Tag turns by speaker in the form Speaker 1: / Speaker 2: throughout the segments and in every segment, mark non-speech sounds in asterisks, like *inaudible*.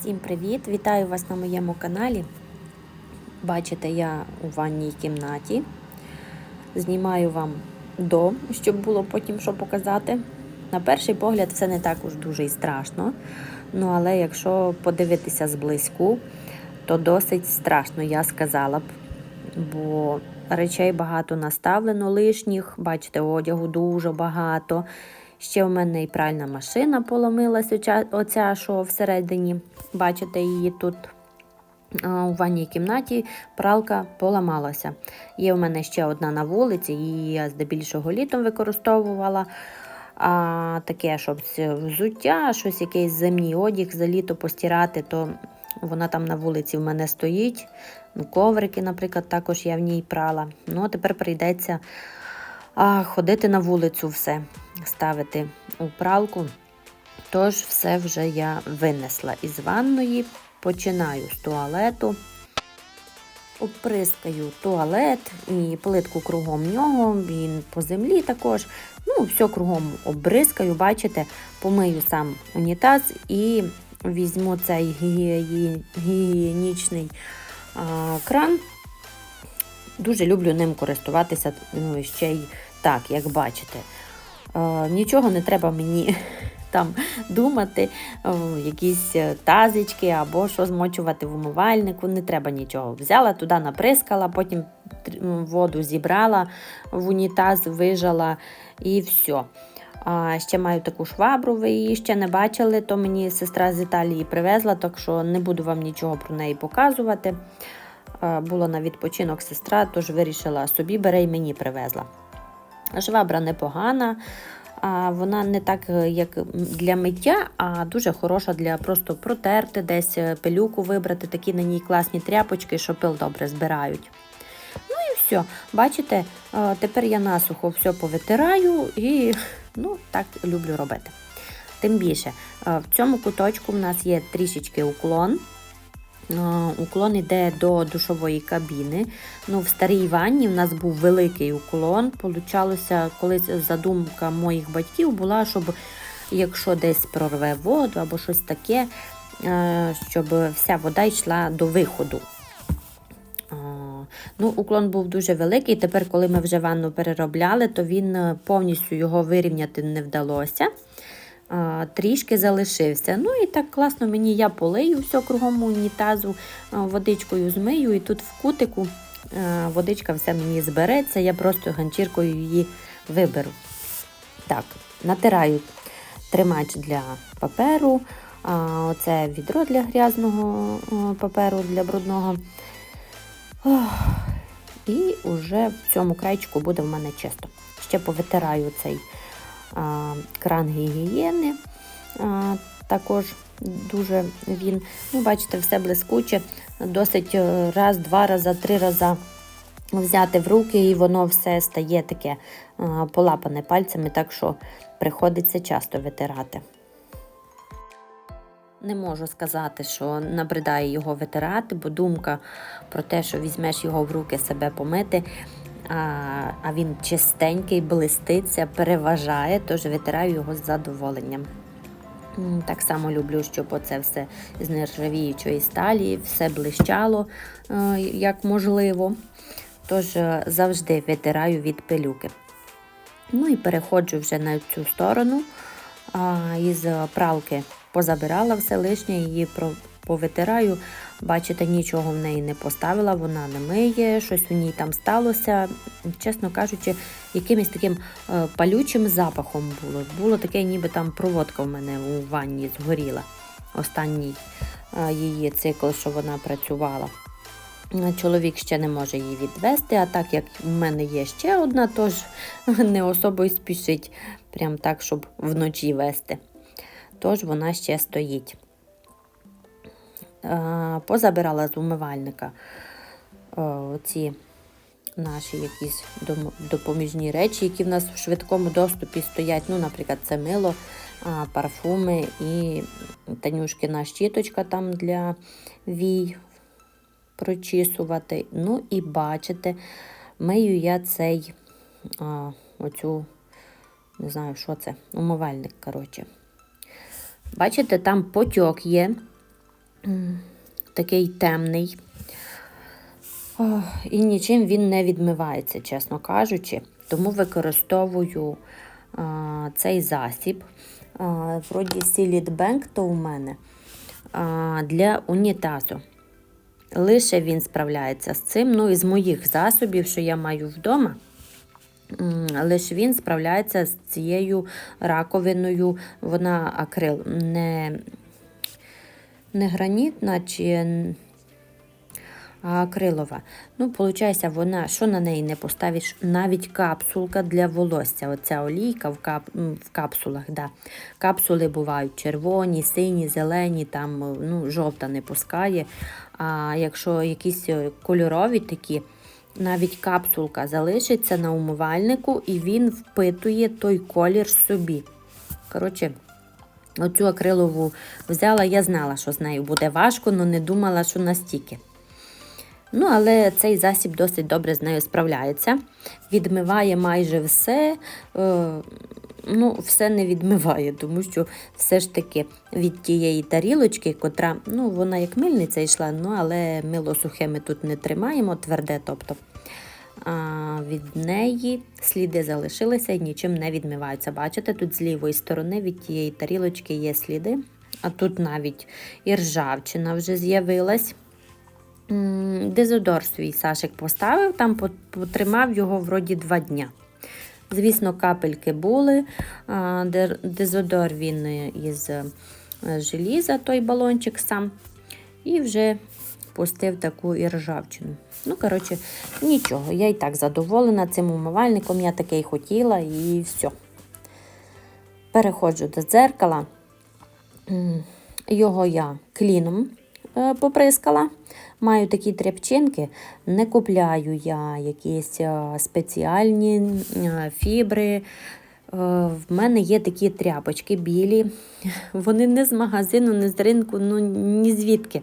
Speaker 1: Всім привіт! Вітаю вас на моєму каналі. Бачите, я у ванній кімнаті. Знімаю вам до, щоб було потім що показати. На перший погляд, все не так уж дуже і страшно. Ну, але якщо подивитися зблизьку, то досить страшно, я сказала б. Бо речей багато наставлено лишніх, бачите, одягу дуже багато. Ще в мене і пральна машина поломилась, оця, що всередині. Бачите, її тут у ванній кімнаті пралка поламалася. Є в мене ще одна на вулиці, її я здебільшого літом використовувала. А таке, щоб взуття, щось якийсь зимній одяг за літо постирати, то вона там на вулиці в мене стоїть. Ну, Коврики, наприклад, також я в ній прала. Ну, а тепер прийдеться ходити на вулицю все, ставити у пралку. Тож, все вже я винесла із ванної, починаю з туалету. Оприскаю туалет і плитку кругом нього, він по землі також. Ну, все кругом обрискаю, бачите, помию сам унітаз і візьму цей гігієнічний а, кран. Дуже люблю ним користуватися ну, ще й так, як бачите. А, нічого не треба мені там думати, якісь тазички або що змочувати в умивальнику, не треба нічого. Взяла туди, наприскала, потім воду зібрала в унітаз, вижала і все. А ще маю таку швабру, ви її ще не бачили, то мені сестра з Італії привезла, так що не буду вам нічого про неї показувати. Була на відпочинок сестра, тож вирішила собі бере і мені привезла. Швабра непогана, вона не так, як для миття, а дуже хороша для просто протерти, десь пилюку вибрати, такі на ній класні тряпочки, що пил добре збирають. Ну і все. Бачите, тепер я насухо все повитираю і ну, так люблю робити. Тим більше, в цьому куточку в нас є трішечки уклон. Уклон йде до душової кабіни. Ну, В старій ванні в нас був великий уклон. Получалося, колись задумка моїх батьків була, щоб якщо десь прорве воду або щось таке, щоб вся вода йшла до виходу. Ну, Уклон був дуже великий. Тепер, коли ми вже ванну переробляли, то він повністю його вирівняти не вдалося. Трішки залишився. Ну і так класно мені я полию все кругом унітазу, водичкою змию, і тут в кутику водичка вся мені збереться, я просто ганчіркою її виберу. Так, натираю тримач для паперу, оце відро для грязного паперу, для брудного. І вже в цьому крайчику буде в мене чисто. Ще повитираю цей кран гігієни. Також дуже він, ну, бачите, все блискуче, досить е, раз, два рази, три рази взяти в руки, і воно все стає таке полапане пальцями, так що приходиться часто витирати. Не можу сказати, що набридає його витирати, бо думка про те, що візьмеш його в руки себе помити, а він чистенький, блиститься, переважає, тож витираю його з задоволенням. Так само люблю, щоб оце все з нержавіючої сталі, все блищало, е, як можливо. Тож е, завжди витираю від пилюки. Ну і переходжу вже на цю сторону із пралки позабирала все лишнє, її повитираю. Бачите, нічого в неї не поставила, вона не миє, щось у ній там сталося. Чесно кажучи, якимось таким е, палючим запахом було. Було таке, ніби там проводка в мене у ванні згоріла. Останній е, її цикл, що вона працювала. Чоловік ще не може її відвести, а так як в мене є ще одна, тож *laughs* не особо й спішить, прям так, щоб вночі вести тож вона ще стоїть. Е, позабирала з умивальника е, ці наші якісь допоміжні речі, які в нас в швидкому доступі стоять. Ну, Наприклад, це мило, парфуми і танюшкина щіточка там для вій прочісувати. Ну і бачите, мию я цей оцю, не знаю, що це, умивальник, коротше. Бачите, там потьок є. Такий темний. І нічим він не відмивається, чесно кажучи. Тому використовую а, цей засіб. А, вроді Silid Bank то у мене а, для унітазу. Лише він справляється з цим. Ну, із моїх засобів, що я маю вдома. Лише він справляється з цією раковиною. Вона акрил, не, не гранітна чи акрилова. Ну, виходить, вона, що на неї не поставиш, навіть капсулка для волосся. Оця олійка в, кап, в капсулах. Да. Капсули бувають червоні, сині, зелені, там е, ну, жовта не пускає. А якщо якісь е, кольорові такі, навіть капсулка залишиться на умивальнику і він впитує той колір собі. Коротше, оцю акрилову взяла, я знала, що з нею буде важко, але не думала, що настільки. Ну, але цей засіб досить добре з нею справляється. Відмиває майже все. Е, ну, все не відмиває, тому що все ж таки від тієї тарілочки, котра, ну, вона як мильниця йшла, ну, але мило сухе ми тут не тримаємо, тверде, тобто. Від неї сліди залишилися і нічим не відмиваються. Бачите, тут з лівої сторони від тієї тарілочки є сліди, а тут навіть і ржавчина вже з'явилась. Дезодор свій Сашик поставив, там потримав його вроді два дня. Звісно, капельки були. Дезодор він із е, желіза, той балончик сам. І вже пустив таку і ржавчину. Ну, коротше, нічого. Я і так задоволена цим умивальником. Я таке й хотіла, і все. Переходжу до дзеркала. Його я кліном е, поприскала. Маю такі тряпчинки, не купляю я якісь е, спеціальні е, фібри. В мене є такі тряпочки білі. *laughs* Вони не з магазину, не з ринку, ну ні звідки.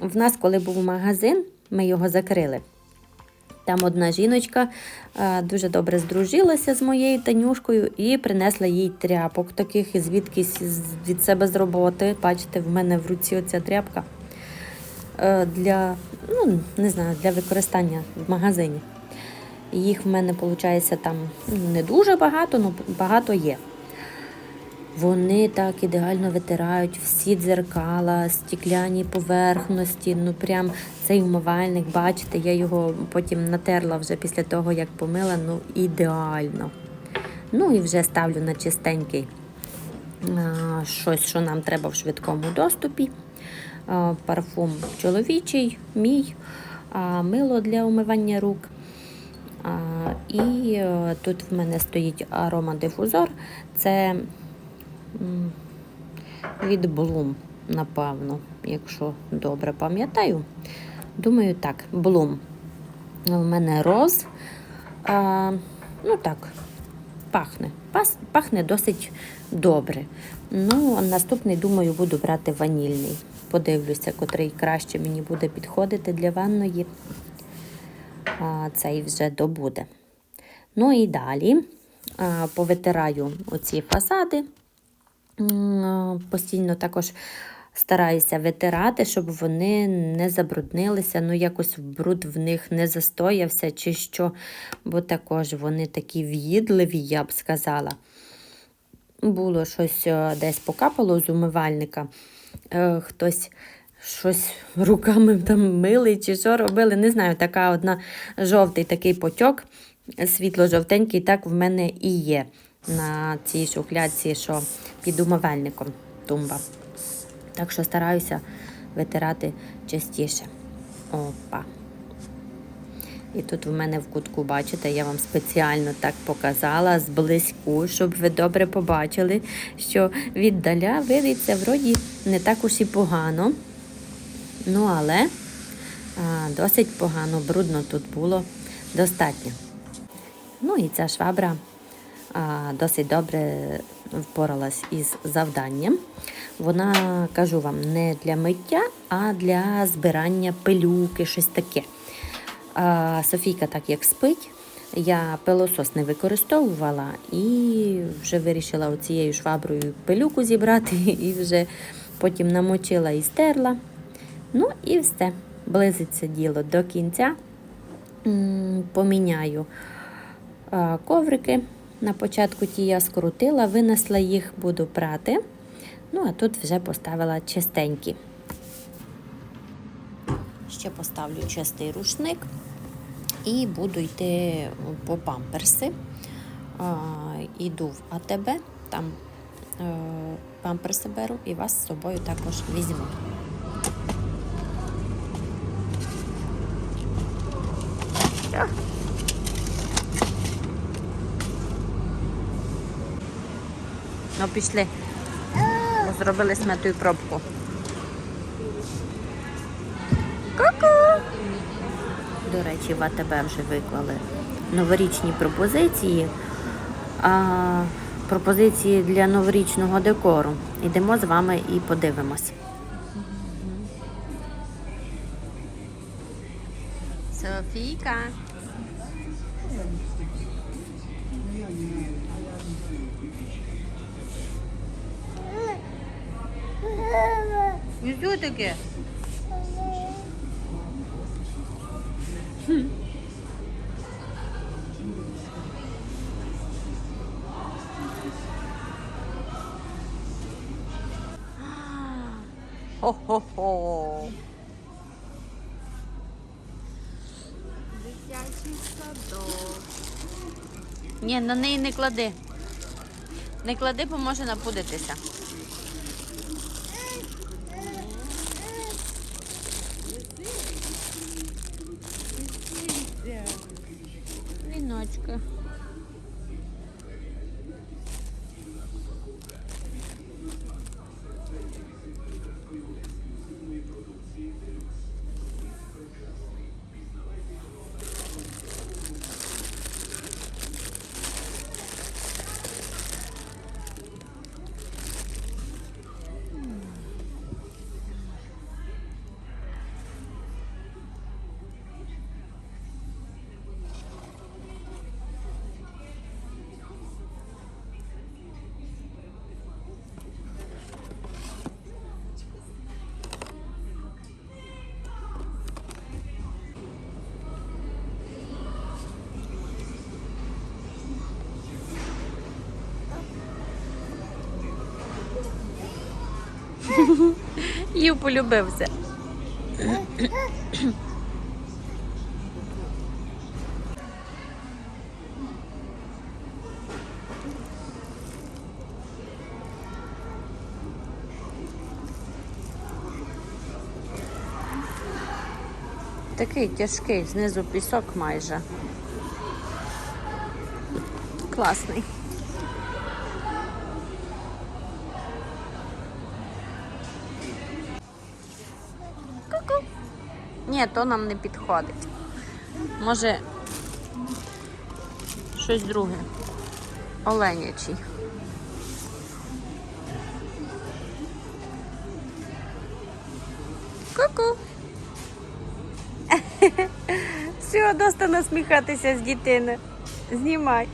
Speaker 1: В нас, коли був магазин, ми його закрили. Там одна жіночка дуже добре здружилася з моєю Танюшкою і принесла їй тряпок таких, і звідкись від себе з роботи. Бачите, в мене в руці оця тряпка е, для, ну, не знаю, для використання в магазині. Їх в мене, виходить, там ну, не дуже багато, але багато є. Вони так ідеально витирають всі дзеркала, стікляні поверхності. Ну прям цей умивальник, бачите, я його потім натерла вже після того, як помила, ну ідеально. Ну і вже ставлю на чистенький а, щось, що нам треба в швидкому доступі. А, Парфум чоловічий, мій, а, мило для умивання рук. А, І е, тут в мене стоїть аромадифузор. Це від Bloom, напевно, якщо добре пам'ятаю. Думаю, так, Bloom. У мене роз. А, ну так, пахне. Пахне досить добре. Ну, наступний, думаю, буду брати ванільний. Подивлюся, котрий краще мені буде підходити для ванної. А, цей вже добуде. Ну і далі а, повитираю оці фасади. Постійно також стараюся витирати, щоб вони не забруднилися, ну якось бруд в них не застоявся чи що, бо також вони такі в'їдливі, я б сказала. Було щось е, десь покапало з умивальника, е, хтось щось руками там мили чи що робили. Не знаю, така одна жовтий такий потьок, світло-жовтенький, так в мене і є на цій шухлядці, що під умивальником тумба. Так що стараюся витирати частіше. Опа. І тут в мене в кутку, бачите, я вам спеціально так показала зблизьку, щоб ви добре побачили, що віддаля видиться вроді не так уж і погано. Ну, але а, досить погано, брудно тут було достатньо. Ну і ця швабра досить добре впоралась із завданням. Вона, кажу вам, не для миття, а для збирання пилюки, щось таке. Софійка так як спить, я пилосос не використовувала і вже вирішила оцією шваброю пилюку зібрати *laughs* і вже потім намочила і стерла. Ну і все. Близиться діло до кінця. Поміняю коврики. На початку ті я скрутила, винесла їх, буду прати. Ну, а тут вже поставила чистенькі. Ще поставлю чистий рушник і буду йти по памперси. Іду в АТБ, там е, памперси беру і вас з собою також візьму. Ну, пішли. Зробили смету пробку. Ку-ку! До речі, в АТБ вже виклали новорічні пропозиції. А, пропозиції для новорічного декору. Йдемо з вами і подивимось. Софійка. Що таке? *gasps* Хо-хо-хо.
Speaker 2: Дитячий садок.
Speaker 1: Ні, на неї не клади. Не клади, бо може напудитися. *laughs* Ю полюбився. Такий тяжкий, знизу пісок майже. Класний. Ні, то нам не підходить. Може, щось друге. Оленячий. Ку-ку. *laughs* Все, доста насміхатися з дітини. Знімай.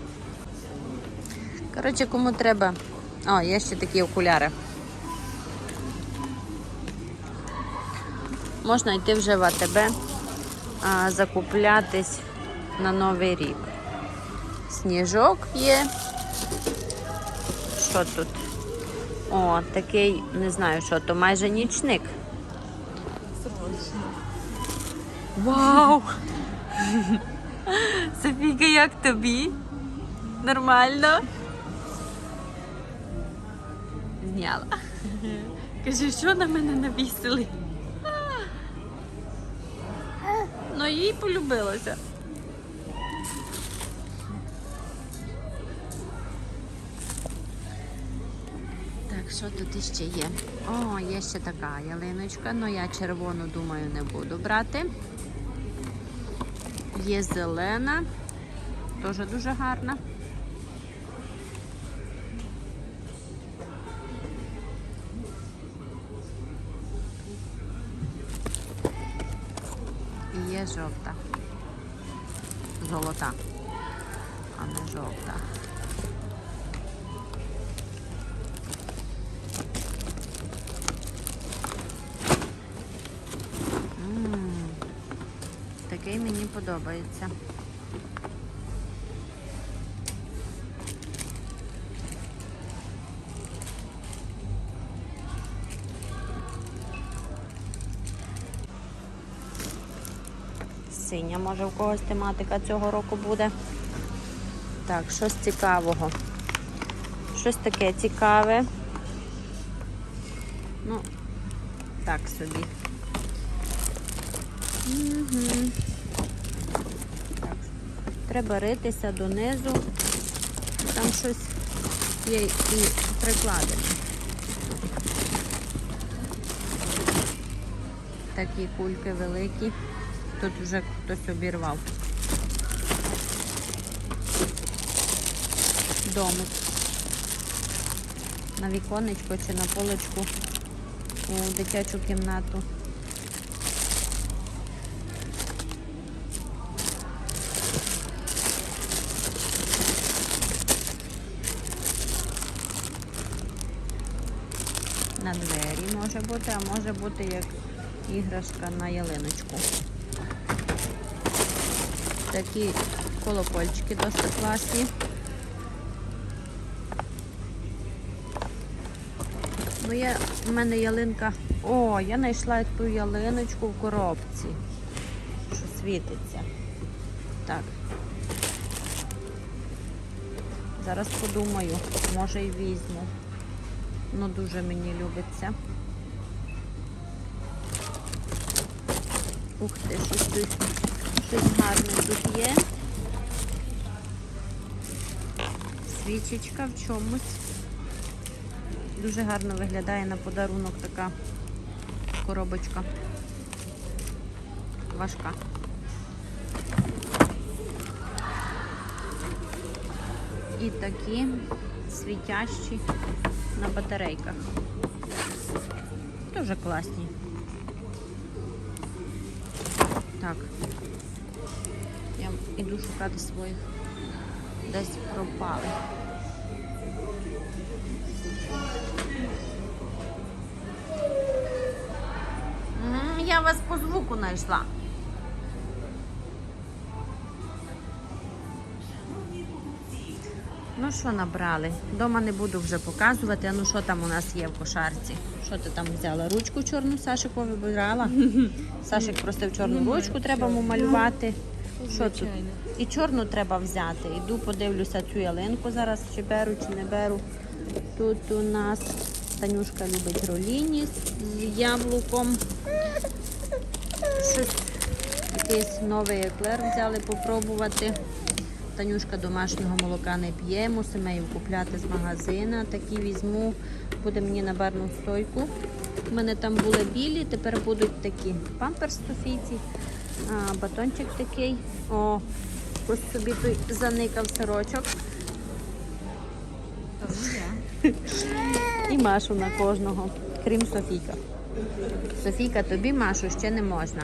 Speaker 1: Коротше, кому треба. О, є ще такі окуляри. Можна йти вже в АТБ, а, закуплятись на Новий рік. Сніжок є. Що тут? О, такий, не знаю, що то майже нічник. Вау! *laughs* Софійка, як тобі? Нормально? Зняла. *laughs* Каже, що на мене навісили? Ну їй полюбилося. Так, що тут іще є? О, є ще така ялиночка, але я червону, думаю, не буду брати. Є зелена, теж дуже гарна. є жовта. Золота, а не жовта. М. Такий мені подобається. Синя, може, в когось тематика цього року буде. Так, щось цікавого. Щось таке цікаве. Ну, так собі. Угу. Так. Треба ритися донизу. Там щось є і прикладене. Такі кульки великі. Тут вже хтось обірвав. Домик. На віконечко чи на полочку у дитячу кімнату. На двері може бути, а може бути як іграшка на ялиночку. Такі колокольчики досить класні. Ну, в мене ялинка. О, я знайшла ту ялиночку в коробці, що світиться. Так. Зараз подумаю, може і візьму. Ну, дуже мені любиться. Ух ти, щось тут, щось гарне тут є. Свічечка в чомусь. Дуже гарно виглядає на подарунок така коробочка. Важка. І такі світящі на батарейках. Дуже класні. Так. Я іду шукати своїх. Десь пропали. Я вас по звуку знайшла. Ну що набрали? Дома не буду вже показувати. А ну що там у нас є в кошарці? Що ти там взяла? Ручку чорну Сашикові вибирала? Сашик просив чорну ручку, треба йому малювати. Що тут? І чорну треба взяти. Іду подивлюся цю ялинку зараз, чи беру, чи не беру. Тут у нас Танюшка любить роліні з яблуком. Щось якийсь новий еклер взяли попробувати. Танюшка домашнього молока не п'є, мусимо її купляти з магазина. Такі візьму, буде мені на барну стойку. У мене там були білі, тепер будуть такі памперс Софійці, батончик такий. О, ось собі той заникав сирочок. І Машу на кожного, крім Софійка. Софійка, тобі Машу ще не можна.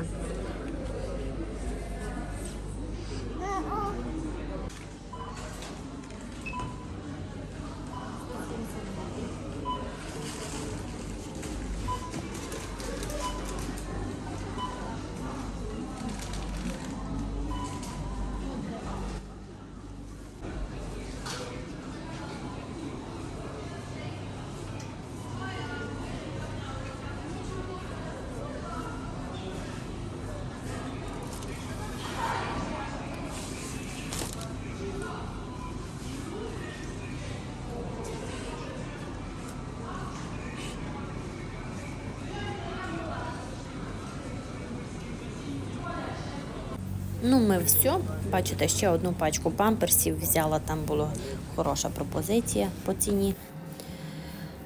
Speaker 1: Ну, ми все. Бачите, ще одну пачку памперсів взяла, там була хороша пропозиція по ціні.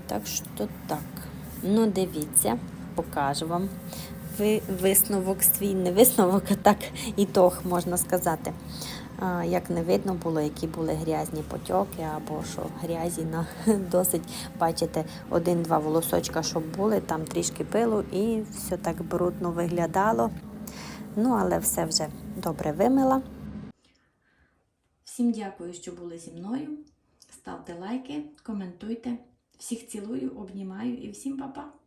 Speaker 1: Так що так. Ну, дивіться, покажу вам ви висновок свій, не висновок, а так ітог, можна сказати. Як не видно було, які були грязні потьоки, або що грязі на *laughs* досить, бачите, один-два волосочка, щоб були, там трішки пилу і все так брудно виглядало. Ну, але все вже добре вимила. Всім дякую, що були зі мною. Ставте лайки, коментуйте. Всіх цілую, обнімаю і всім па-па!